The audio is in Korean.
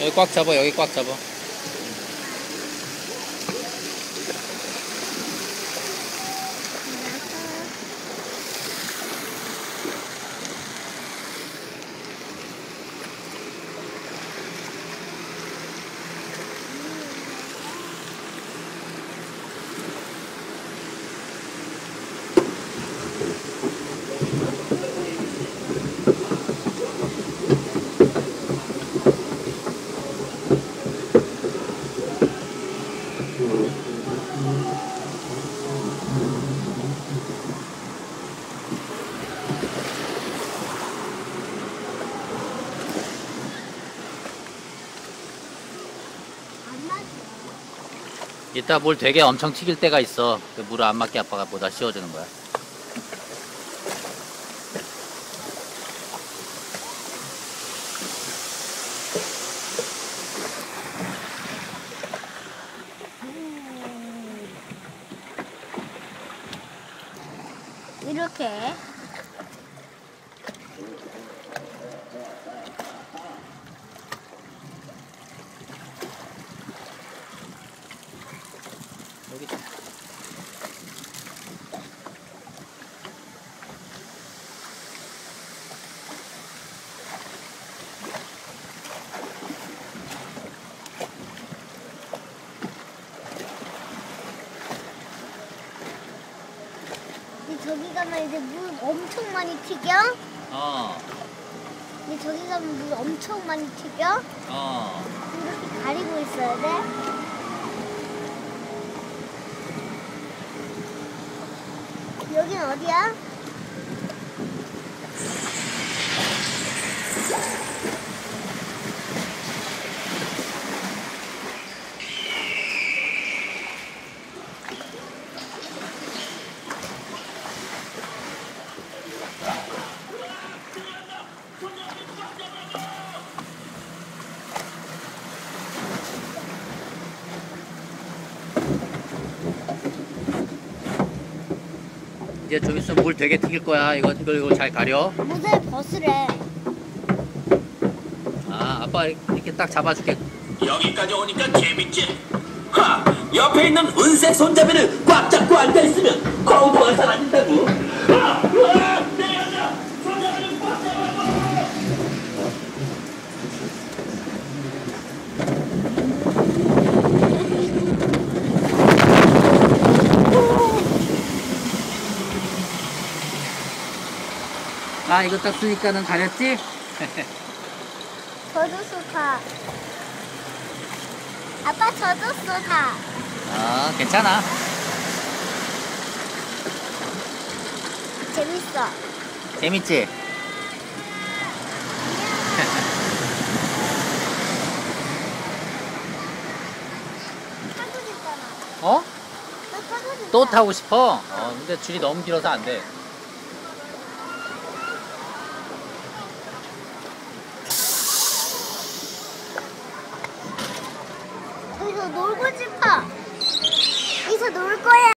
여기 꽉 잡아 여기 꽉 잡아 이따 물 되게 엄청 튀길 때가 있어. 그 물을 안 맞게 아빠가 보다 씌워주는 거야. 이렇게 여기 근데 저기 가면 이제 물 엄청 많이 튀겨. 어 근데 저기 가면 물 엄청 많이 튀겨. 어. 이렇게 가리고 있어야 돼. 여긴 이제 좀 있으면 물 되게 튀길 거야 이거 이거 이거 잘 가려 모자를 벗으래. 아 아빠 이렇게 딱 잡아줄게 여기까지 오니까 재밌지? 하! 옆에 있는 은색 손잡이를 꽉 잡고 앉아있으면 공포가 사라진다고 하! 으아! 내려간다! 손잡이를 꽉 잡아봐! 아 이거 딱 쓰니까는 가렸지? 저도 좋다. 아빠 저도 좋다. 아 괜찮아 재밌어. 재밌지? 어? 또 타고 싶어? 어 근데 줄이 너무 길어서 안 돼 놀고 싶어. 여기서 놀 거야.